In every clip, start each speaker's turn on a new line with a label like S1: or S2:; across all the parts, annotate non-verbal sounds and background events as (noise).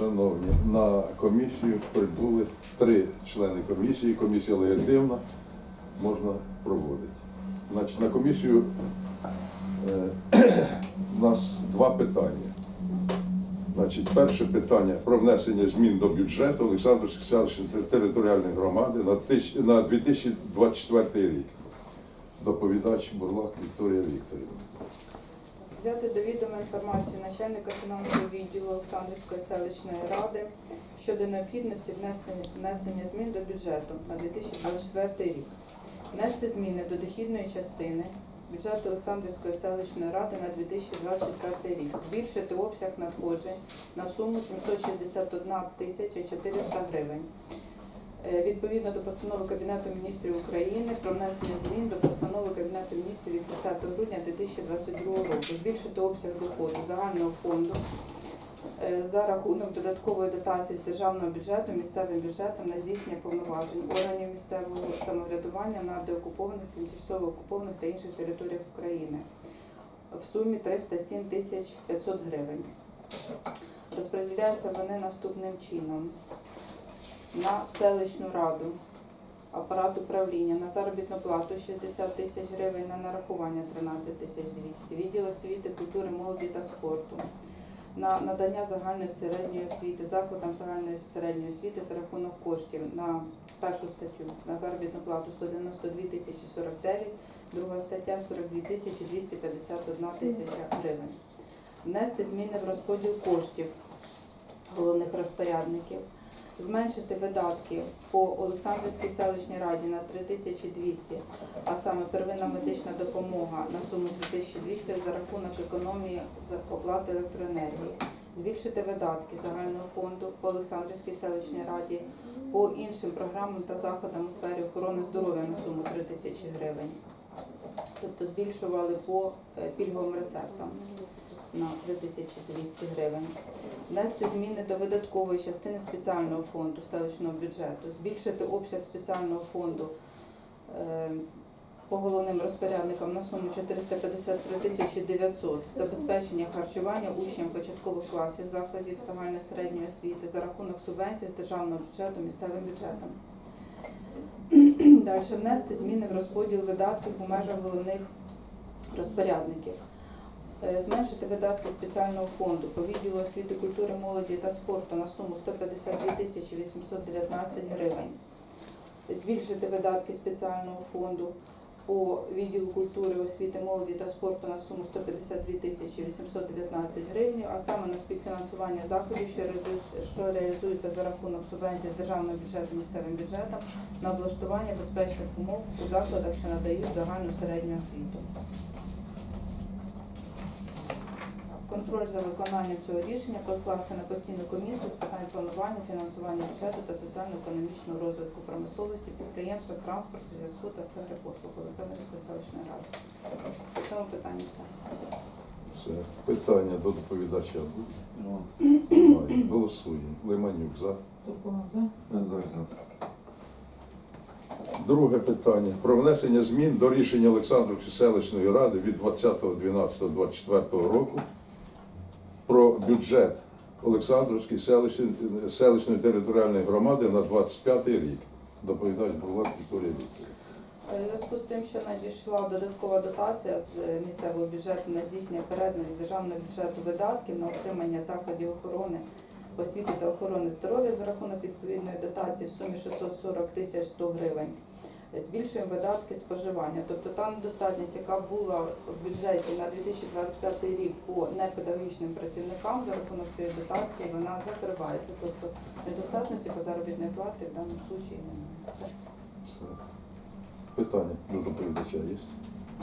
S1: Шановні, на комісію прибули три члени комісії. Комісія легітимна, можна проводити. Значить, на комісію е, у (clears throat) нас два питання. Значить, перше питання про внесення змін до бюджету Олександрівської селищної територіальної громади на, на 2024 рік. Доповідач Бурлак Вікторія Вікторівна.
S2: Взяти до відома інформацію начальника фінансового відділу Олександрівської селищної ради щодо необхідності внесення, змін до бюджету на 2024 рік. Внести зміни до дохідної частини бюджету Олександрівської селищної ради на 2024 рік. Збільшити обсяг надходжень на суму 761 тисяча 400 гривень. Е, Відповідно до постанови Кабінету міністрів України про внесення змін до постанови від 30 грудня 2022 року, збільшити обсяг доходу загального фонду е, за рахунок додаткової дотації з державного бюджету місцевим бюджетом на здійснення повноважень органів місцевого самоврядування на деокупованих, тимчасово окупованих та інших територіях України в сумі 307 тисяч 500 гривень. Розподіляються вони наступним чином. На селищну раду, апарат управління, на заробітну плату 60 тисяч гривень, на нарахування 13 тисяч 200, відділ освіти, культури, молоді та спорту, на надання загальної середньої освіти, закладам загальної середньої освіти за рахунок коштів на першу статтю. На заробітну плату 192 тисячі 49, друга стаття 42 тисячі 251 тисяча гривень. Внести зміни в розподіл коштів головних розпорядників зменшити видатки по Олександрівській селищній раді на 3200, а саме первинна медична допомога на суму 3200 за рахунок економії оплати електроенергії, збільшити видатки загального фонду по Олександрівській селищній раді по іншим програмам та заходам у сфері охорони здоров'я на суму 3000 гривень. Тобто збільшували по е, пільговим рецептам на 3200 гривень внести зміни до видаткової частини спеціального фонду селищного бюджету, збільшити обсяг спеціального фонду е, по головним розпорядникам на суму 453 тисячі 900 забезпечення харчування учням початкових класів закладів загальної середньої освіти за рахунок субвенцій державного бюджету місцевим бюджетом. Далі внести зміни в розподіл видатків у межах головних розпорядників. Е, Зменшити видатки спеціального фонду по відділу освіти, культури, молоді та спорту на суму 152 тисячі 819 гривень. Збільшити видатки спеціального фонду по відділу культури, освіти, молоді та спорту на суму 152 тисячі 819 гривень, а саме на співфінансування заходів, що реалізуються- за рахунок субвенцій з державного бюджету місцевим бюджетом на облаштування безпечних умов у закладах, що надають загальну середню освіту. Контроль за виконанням цього рішення покласти на постійну комісію з питань планування, фінансування бюджету та соціально-економічного розвитку промисловості, підприємства, транспорту, зв'язку та сфери послуг Олександрівської селищної ради. В цьому питанні все.
S1: Все. Питання до доповідача буде? Немає. Голосуємо. Лиманюк за. Друге питання про внесення змін до рішення Олександрівської селищної ради від 20.12.24 року про бюджет Олександрівської селищної, селищної територіальної громади на 25 рік. Доповідач Бурлак Вікторія Вікторівна.
S2: Е, У зв'язку з тим, що надійшла додаткова дотація з е, місцевого бюджету на здійснення переданих з державного бюджету видатків на отримання заходів охорони освіти та охорони здоров'я за рахунок відповідної дотації в сумі 640 тисяч 100 гривень. Збільшуємо видатки споживання. Тобто та недостатність, яка була в бюджеті на 2025 рік по непедагогічним працівникам за рахунок цієї дотації, вона закривається. Тобто недостатності по заробітної плати в даному випадку немає. Все.
S1: Все. Питання до доповідача є?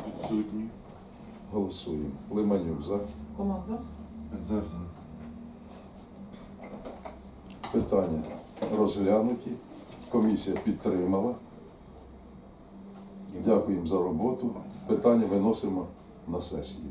S3: Відсутні.
S1: Голосуємо. Лиманюк за.
S4: Комак за?
S1: Питання розглянуті. Комісія підтримала. Дякуємо за роботу. Питання виносимо на сесію.